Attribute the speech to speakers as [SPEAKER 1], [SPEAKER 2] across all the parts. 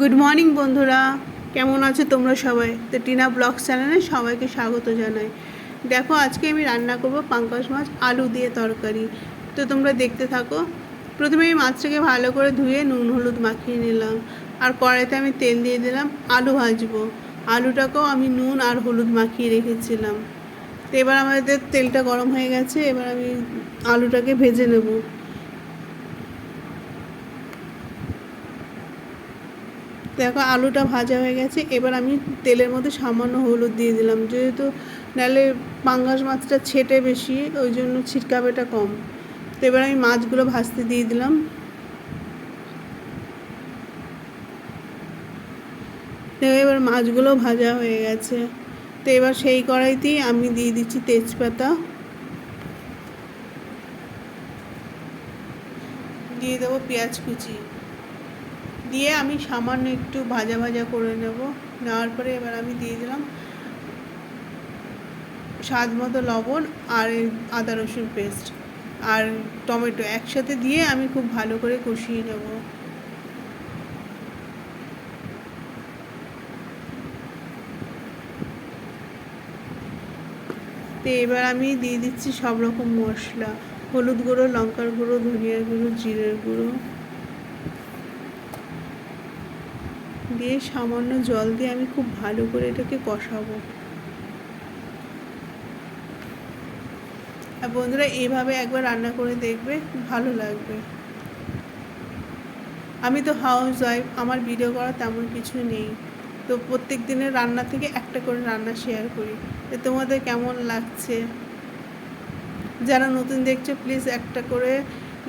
[SPEAKER 1] Good morning বন্ধুরা। কেমন আছো তোমরা সবাই? তো টিনা ব্লগ চ্যানেলে সবাইকে স্বাগত জানাই। দেখো, আজকে আমি রান্না করব পাঙ্কাশ মাছ আলু দিয়ে তরকারি। তো তোমরা দেখতে থাকো। প্রথমে আমি মাছটাকে ভালো করে ধুয়ে নুন, হলুদ মাখিয়ে নিলাম। আর কড়াইতে আমি তেল দিয়ে দিলাম আলু ভাজবো। আলুটাকেও আমি নুন আর হলুদ মাখিয়ে রেখেছিলাম। তো এবার আমাদের তেলটা গরম হয়ে গেছে। এবার আমি আলুটাকে ভেজে নেব। দেখো, আলুটা ভাজা হয়ে গেছে। এবার আমি তেলের মধ্যে সামান্য হলুদ দিয়ে দিলাম। যেহেতু নাহলে পাঙ্গাস মাছটা ছেটে বেশি, ওই জন্য ছিটকাবেটা কম। তো এবার আমি মাছগুলো ভাজতে দিয়ে দিলাম। তো এবার মাছগুলো ভাজা হয়ে গেছে। তো এবার সেই কড়াইতেই আমি দিয়ে দিচ্ছি তেজপাতা। দিয়ে দেবো পেঁয়াজ কুচি। দিয়ে আমি সামান্য একটু ভাজা ভাজা করে নেব। নেওয়ার পরে এবার আমি দিয়ে দিলাম স্বাদ মতো লবণ আর আদা রসুন পেস্ট আর টমেটো একসাথে দিয়ে আমি খুব ভালো করে কষিয়ে নেব। তো এবার আমি দিয়ে দিচ্ছি সব রকম মশলা। হলুদ গুঁড়ো, লঙ্কার গুঁড়ো, ধনিয়ার গুঁড়ো, জিরের গুঁড়ো। দিয়ে সামান্য জল দিয়ে আমি খুব ভালো করে এটাকে কষাবো। আর বন্ধুরা এইভাবে একবার রান্না করে দেখবে, ভালো লাগবে। আমি তো হাউস ওয়াইফ আমার ভিডিও করা তেমন কিছু নেই। তো প্রত্যেক দিনের রান্না থেকে একটা করে রান্না শেয়ার করি। তো তোমাদের কেমন লাগছে? যারা নতুন দেখছ প্লিজ একটা করে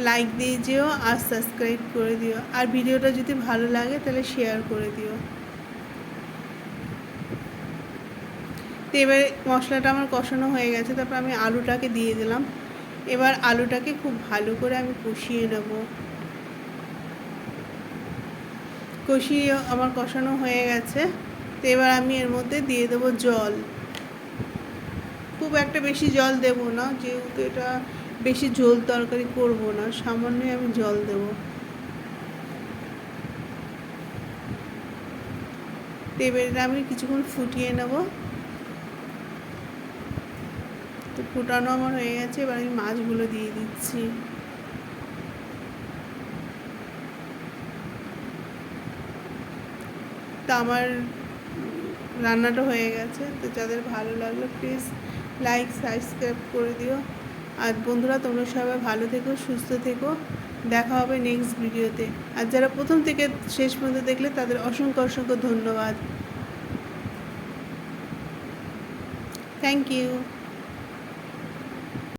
[SPEAKER 1] লাইক দিয়ে যেও আর সাবস্ক্রাইব করে দিও। আর ভিডিওটা যদি ভালো লাগে তাহলে শেয়ার করে দিও। তো এবার মশলাটা আমার কষানো হয়ে গেছে, তারপর আমি আলুটাকে দিয়ে দিলাম। এবার আলুটাকে খুব ভালো করে আমি কষিয়ে নেব। কষিয়ে আমার কষানো হয়ে গেছে। তো এবার আমি এর মধ্যে দিয়ে দেবো জল। খুব একটা বেশি জল দেব না, যেহেতু এটা বেশি ঝোল তরকারি করব না, সামান্যই আমি জল দেব। এবারে আমি কিছুক্ষণ ফুটিয়ে নেব। তো ফুটানো আমার হয়ে গেছে, এবার আমি মাছগুলো দিয়ে দিচ্ছি। তো আমার রান্নাটা হয়ে গেছে, তো যাদের ভালো লাগল প্লিজ লাইক সাবস্ক্রাইব করে দিও। আর বন্ধুরা, তোমরা সবাই ভালো থেকো, সুস্থ থেকো। দেখা হবে নেক্সট ভিডিওতে আর যারা প্রথম থেকে শেষ পর্যন্ত দেখলে, তাদের অসংখ্য অসংখ্য ধন্যবাদ। Thank you